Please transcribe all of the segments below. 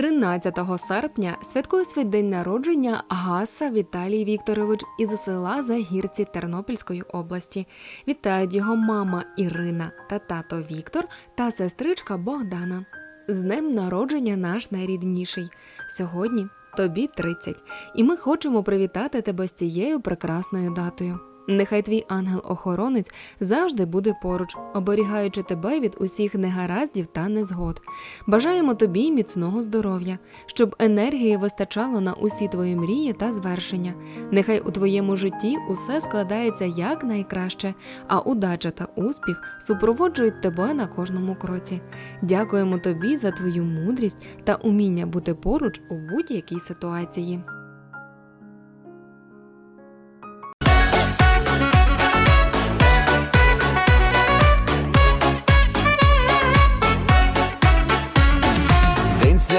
13 серпня святкує свій день народження Гаса Віталій Вікторович із села Загірці Тернопільської області. Вітають його мама Ірина та тато Віктор та сестричка Богдана. З днем народження наш найрідніший. Сьогодні тобі 30, і ми хочемо привітати тебе з цією прекрасною датою. Нехай твій ангел-охоронець завжди буде поруч, оберігаючи тебе від усіх негараздів та незгод. Бажаємо тобі міцного здоров'я, щоб енергії вистачало на усі твої мрії та звершення. Нехай у твоєму житті усе складається як найкраще, а удача та успіх супроводжують тебе на кожному кроці. Дякуємо тобі за твою мудрість та уміння бути поруч у будь-якій ситуації.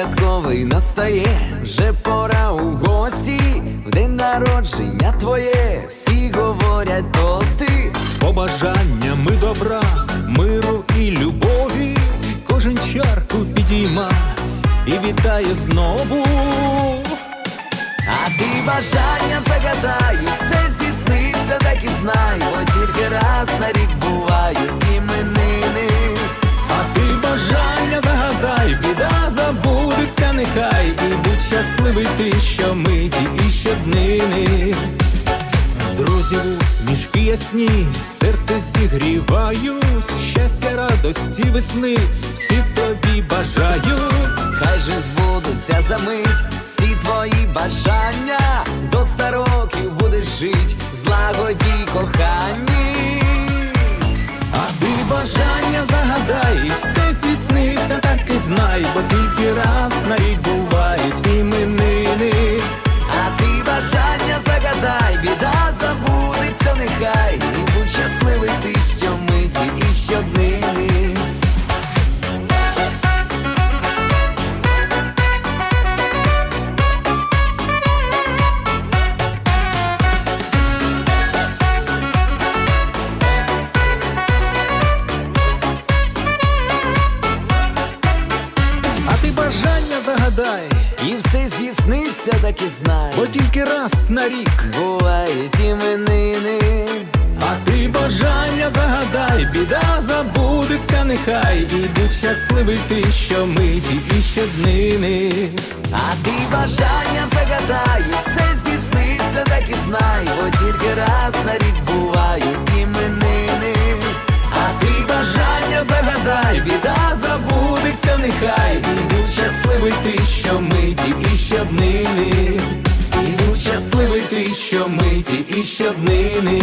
Святковий настає, вже пора у гості. В день народження твоє, всі говорять тости. з побажаннями добра, миру і любові, кожен чарку підійма і вітає знову. А ти бажання загадай, все щасливий ти щомиті і щоднини. Друзі, усмішки ясні, серце зігрівають, щастя, радості, весни, всі тобі бажають. Хай же збудуться за мить всі твої бажання, до ста років будеш жить в злагоді коханні. А ти бажання загадай, все здійсниться, так і знай, бо тільки раз на ти бажання загадай, І все здійсниться, так і знай, бо тільки раз на рік. бувають іменини. А ти бажання загадай, біда забудеться, нехай, і будь щасливий ти що щомиті і щоднини. А ти бажання загадай, щасливий ми тільки щоб щоднини. І будь щасливий ти що ми тільки щоб щоднини.